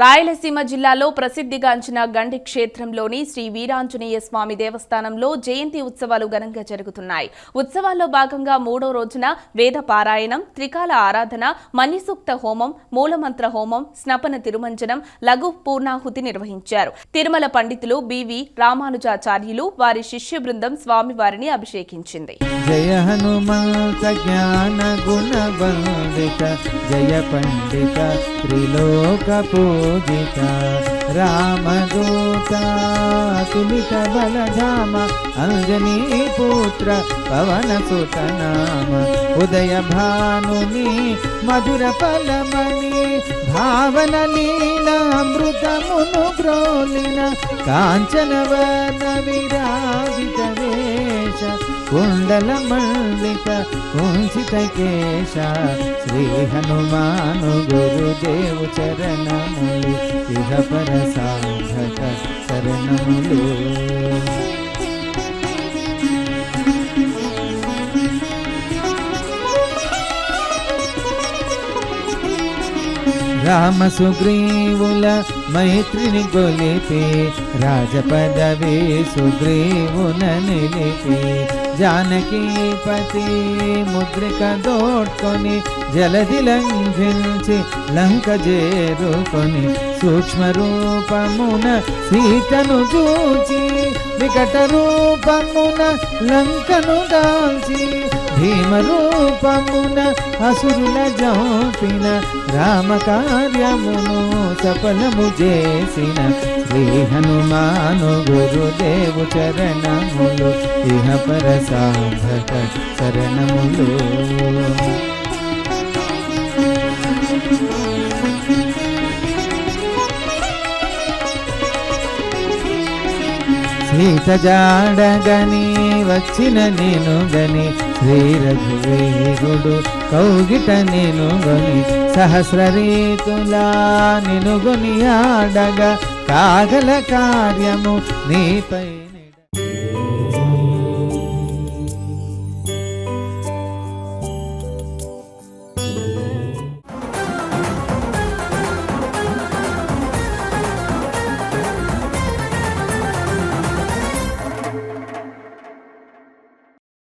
రాయలసీమ జిల్లాలో ప్రసిద్ధిగాంచిన గండి క్షేత్రంలోని శ్రీ వీరాంజనేయ స్వామి దేవస్థానంలో జయంతి ఉత్సవాలు ఘనంగా జరుగుతున్నాయి. ఉత్సవాల్లో భాగంగా మూడో రోజున వేద పారాయణం త్రికాల ఆరాధన మణిసూక్త హోమం మూలమంత్ర హోమం స్నపన తిరుమంజనం లఘు పూర్ణాహుతి నిర్వహించారు. తిరుమల పండితులు బివి రామానుజాచార్యులు వారి శిష్య బృందం స్వామివారిని అభిషేకించింది. జయ హనుమంత జ్ఞాన గుణ జయ పండిత త్రిలోక राम गोता सुमित बल धाम अंजनी पुत्र पवन सुतनाम रामदूता, सुमितबलधाम मुनु पवनसुतनाम कांचन वन विराजित काञ्चनवनविराजितवे। కుండల మల్లిక కుంచిత కేశ శ్రీ హనుమాను గురుదేవు చరణములు ఇహ పర సాధక శరణములు రామ సుగ్రీవుల మైత్రిని గొలిపి రాజపదవి సుగ్రీవున నిలిపి. జానకీపతి ముద్రిక దోడ్కొని జలది లంఘించి లంక చేరుకొని సూక్ష్మ రూపమున సీతను చూచి వికట రూపమున లంకను దాల్చి భీమ రూపమున అసురుల జోపిన రామ కార్యమును సఫలము చేసిన. శ్రీ హనుమాను గురుదేవు చరణములు ఇహ పర సాధక శరణములు సీత జాడగని వచ్చిన నేను గని శ్రీ రఘువీరుడు కౌగిట నేను గని సహస్ర రీతులా నిను గుని ఆడగా కాగల కార్యము నీపై